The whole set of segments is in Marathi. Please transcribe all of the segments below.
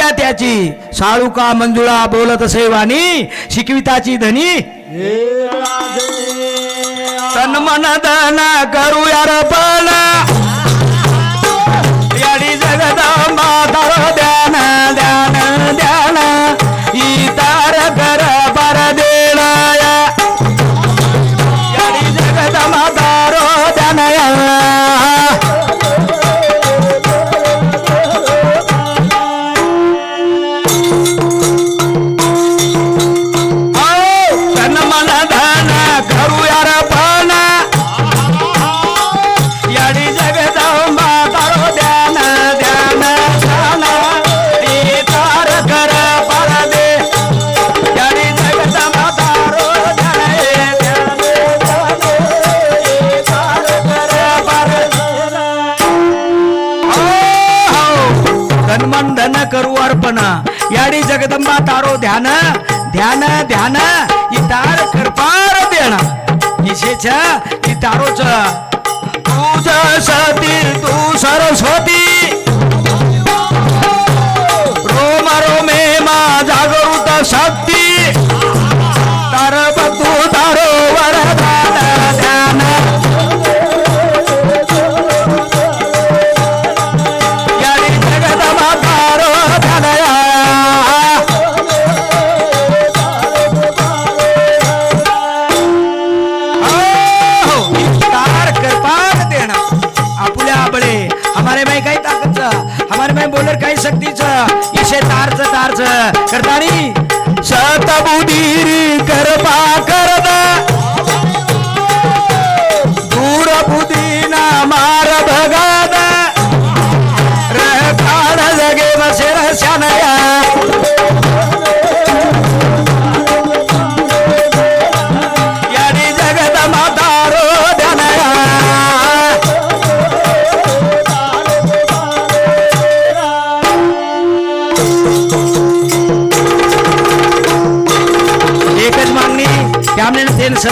आज्ञा त्याची. साळुका मंजुळा बोलत असे वाणी शिकविताची धनी. तन मन धन करू यार पण याडी जगदंबा तार धनमन धन करू अर्पण याडी जगदंबा तारो ध्यान ध्यान ध्यान इतार कृपार देण विशेष इतारोच तुझ सती तू सरस्वती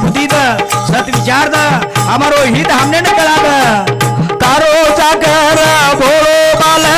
तेन सद्बुद्धीद सत विचारद हमारो हित हमने न कळाद तारो जागर भोलो बाला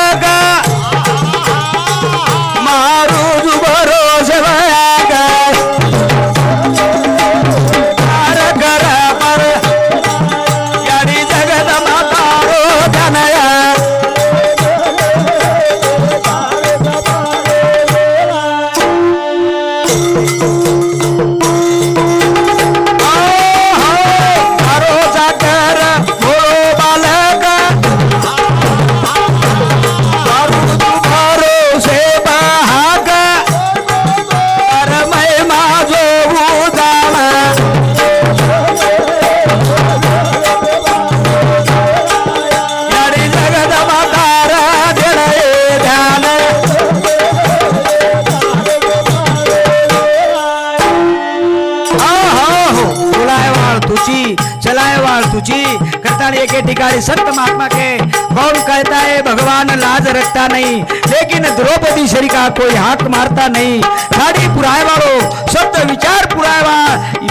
तुझी करताना एके ठिकाणी संत महात्मा के. कौन कहता है भगवान लाज रखता नहीं. लेकिन द्रौपदी शरी का कोई हाथ मारता नहीं. साड़ी पुराय वालो सत्य विचार पुराय वा.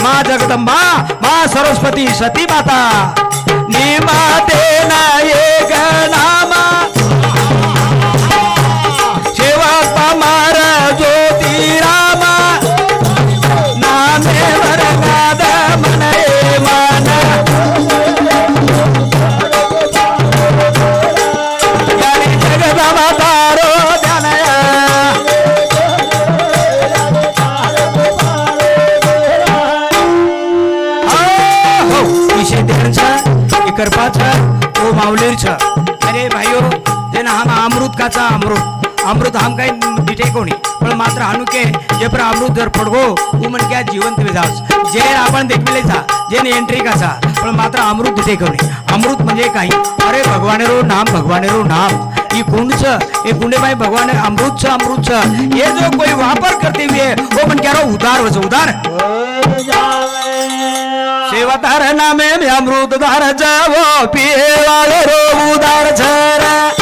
माँ जगदम्बा माँ सरस्वती सती माता. निमा देना ये नामा. सेवा मार अमृत हम काही दिटे कोणी? पण मात्र हानुके जे पर अमृत जर पडगो तू म्हण क्या जिवंत विधास जे आपण देखविले जा जे एंट्री कसा पण मात्र अमृत दिटे कोणी. अमृत म्हणजे काही. अरे भगवानेरो नाम भगवानेरो नाम. ई कुंडच हे कुंडे भाई भगवान अमृत छ अमृत छ ये जो कोई वापर करते हुए वो मन क्या रहो उदार वच उदार. सेवा तार नामे में अमृत धार जावो पिए वाले रो उदार छर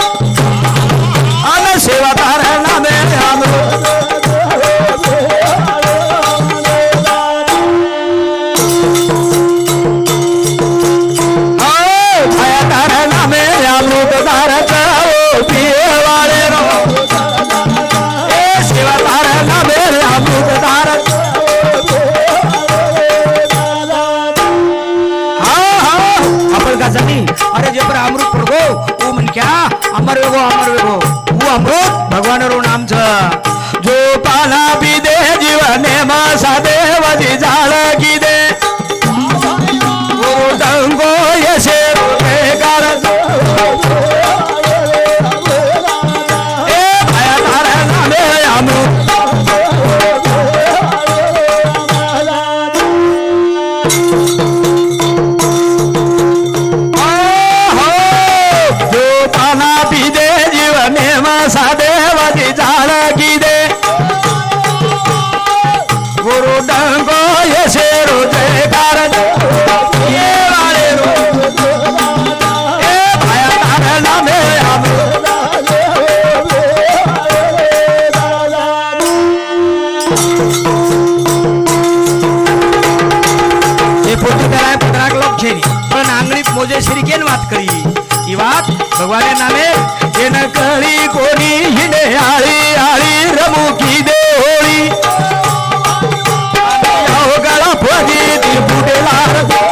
हो तू म्हण क्या अमर विभो अमर विभो ऊ अमृत भगवान रो नाम जो पाला पी दे जीवन सादेव जी झाला की मुझे शिरकेन वात करी. ही वात भगवाने नामे ते कळी कोणी? हिने आळी आळी रमुकी देवळी. हो गळा फुडी ती फुटेला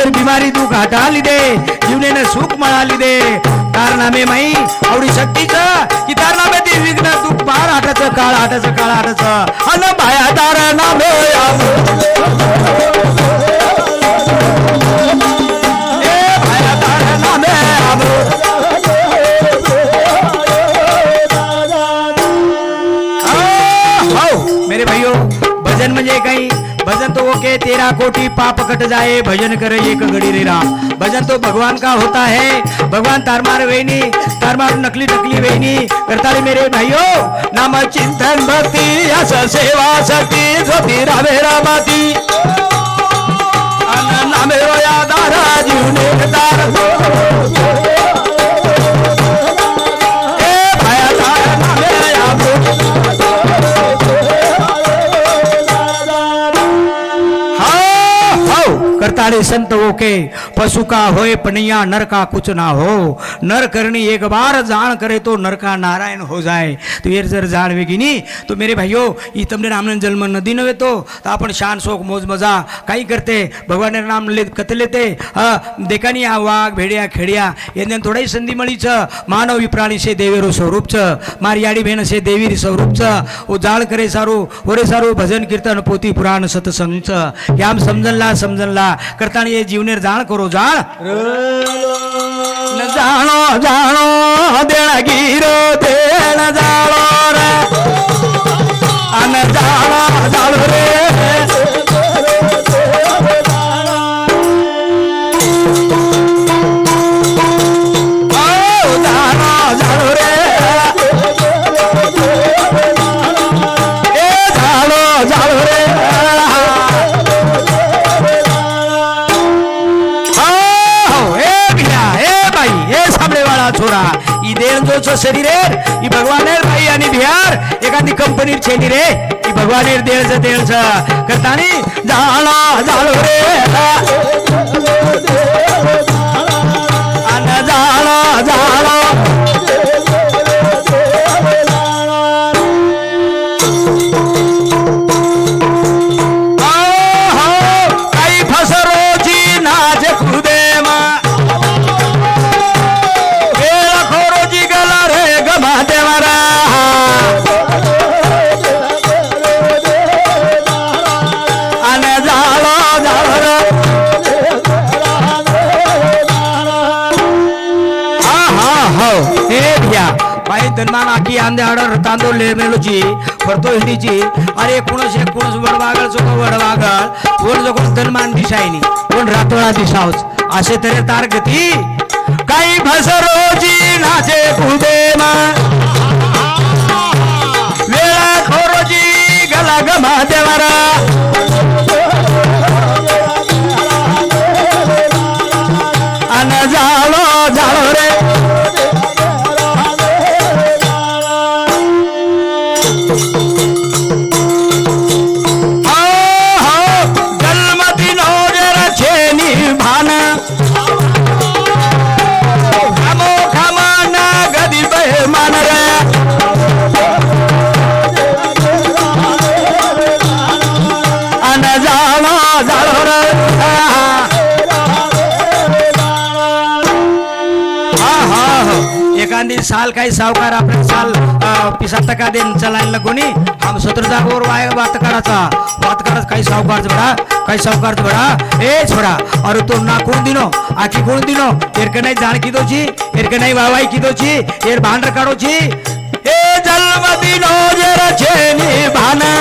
ઉંદર બીમારી દુઃખ હટા લીધે જીવને ને સુખ મળા લીધે તાર નામે મહી આવડી શક્તિ છે કે તાર નામે તે વિઘ્ન દુઃખ પાર હાટે છે કાળ હાટે છે કાળ હાટે છે અને ભાયા તારા નામે આમ એ ભાયા તારા નામે આમ हाउ मेरे भाइयों भजन म्हणजे काही भजन तो ओके तेरा कोटी पाप कट जाए, भजन करे एक घड़ी रे राम। भजन तो भगवान का होता है। भगवान तारमार वेनी तारमार नकली नकली वेनी। रे मेरे भाइयों, नाम चिंतन भक्ती सेवा शक्ती, ज्योती रामे रामाती। जीवने करताले संत ओके पशु का होय पनिया नर का कुछ ना हो। नर करनी एक बार जाण करे तो नर का नारायण हो जाए। तो ये जर जाणवे की नाही? तो मेरे भाईयो ही तमने रामन जन्म न दिन नव्हे तो आपण शान शोक मोज मजा काही करते? भगवान नाम ले कत लेते? देखानी आ वाघ भेड्या खेड्या यांना थोडाही संधी छ। मानव प्राणी से देवेरो मारी मारियाडी बहन से देवीरी स्वरूप छ। ओ जाण करे सारू ओरे सारू भजन कीर्तन पोती पुराण सतसंगच याम समजनला समजनला પુરાણ સત્સંગ છે યામ સમજણલા સમજણલા કરતાની એ જીવને જાણ કરો જાણ ન જાણો જાણો દેણ ગીરો દેણ જાણો રે અન જાણો જાણો રે দোষ শরীরের ই भगवानेर भाई आणि बिहार एखादी कंपनीर छेनी रे इ भगवानीर देळच देळच करतानी जाला झालो रे घ्या. बाई धन्ना नाटी आंदे आडर तांदूळ लेमेलोची फरतो हिडीची अरे कुणस एक कुणस वडवागळ चोक वडवागळ. वड जोको धनमान दिशायनी कोण रातोळा दिशाच असे तरी तार गती. काही भसरोजी नाचे कुदेमा वेळा खोरोजी गला गमा देवारा. गांधी साल काही सावकार आपले साल अं, पिसा देन चलायला कोणी हम सत्र जागोवर वाय वात करायचा वात करायचा काही सावकार बडा काही सावकार बडा. ए छोरा अरे तो ना कोण दिनो आखी कोण दिनो. एरक नाही जाण किदोची एरक नाही वावाई किदोची एर भांडर काढोची. ए जन्म दिनो हो, जरा छेनी भाना.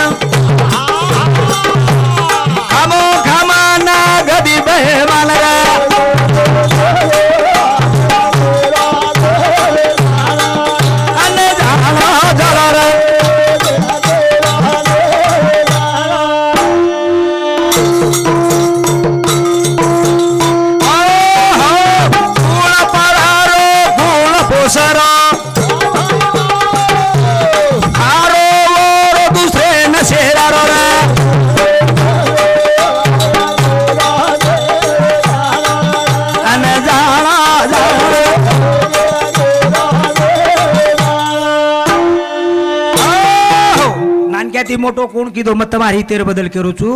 नानक्या ती मोठो कोण किदो मत मारी तेर बदल करू छू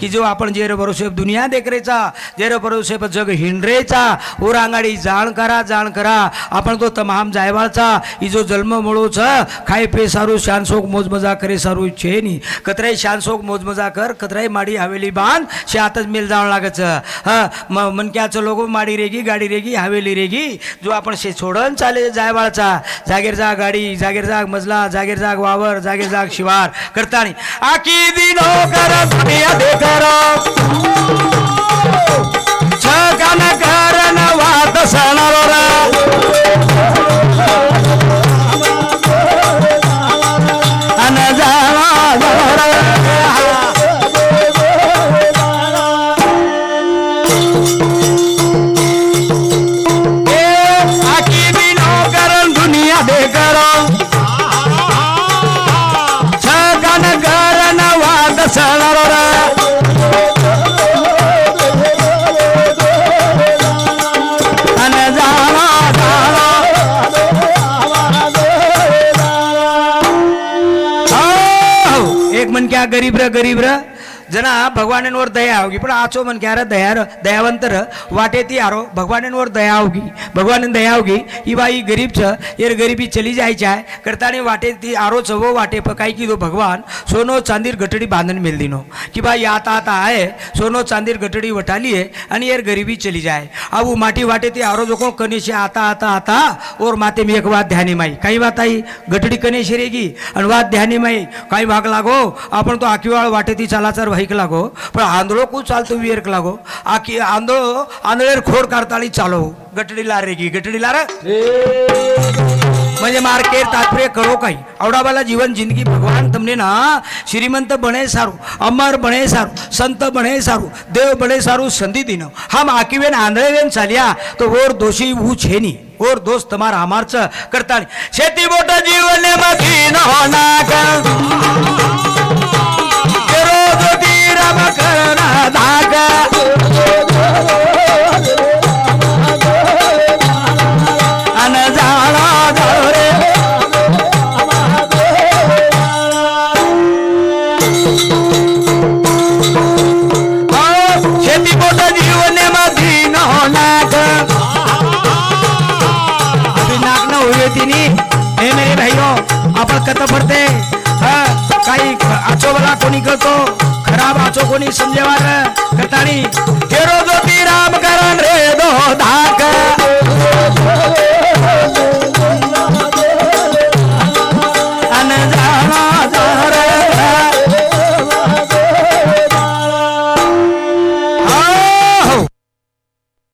की जो आपण जेर भरोसे दुनिया देखरेचा जेर भरोसे जग हिंडरेचा ओरांगाडी जाण करा जाण करा. आपण तो तमाम जायवाळचा ही जो जन्म मुळो छ खाय पे सारू शानसोक मोजमजा करे सारू छे नी. कतराई शानसोक मोजमजा कर कतराई माडी हवेली बांध शे आताच मेल जावं लागच. हा म मनक्याचं लोगो माडी रेगी गाडी रेगी हवेली रेगी. जो आपण शे सोडन चाले जायवाळचा जागेर जाग गाडी जागेर जाग मजला जागेर जाग वावर जागेर जाग शिवार. करतानी. आकी दिनो कर दुनिया देकर छगन करण वात सणारो एक मन क्या गरीब र गरीब र? जना भगवानांवर दया होगी पण आचो मन क्या दया दयावंत र वाटे ती आरो. भगवानांवर दया होगी भगवान दया होगी ही बाई गरीब छ. येर गरीबी चली जायची आहे करताने वाटे ती आरो छ वो वाटे प काय की दो भगवान. सोनो चांदीर घटडी बांधन मेल नो की बाई आता आता आहे सोनो चांदीर घटडी वटाली आहे आणि येर गरीबी चली जाय. अब माटी वाटे ती आरो जो कनेशी आता आता आता. और माते मी एक वाद ध्यानी माई. काही वात आई? घटडी कनेशी रेगी. आणि वाद ध्यानी माई. काही भाग लागो? आपण तो आकीवाळ वाटे ती चालाचार हईक लागो पण आंधळो कु चालतो विहेर लागो? आखी आंधळो आंधळेर खोड काढताळी चालो गटडी लारे की गटडी लार? म्हणजे मार्केट तात्पर्य करो काही. आवडाबाला जीवन जिंदगी भगवान तमने ना श्रीमंत बने सारू अमर बने सारू संत बने सारू देव बने सारू संधी दिन. हम आकीवेन आंधळेवेन चालिया तो ओर दोषी ऊ छेनी और दोस्त तुम्हारा हमारच करता शेती मोठं जीवन मधी मधीन होणार. तीरम करण धाक अन झाला रे शेती पोट जीवने मधी अभी न हुए तिनी हे मेरे भाइयों आपण कत पडते काही आचो कोणी करतो रामा कोणी संजयवार कटाणी केरो ज्योती राम करण रे दो धाक।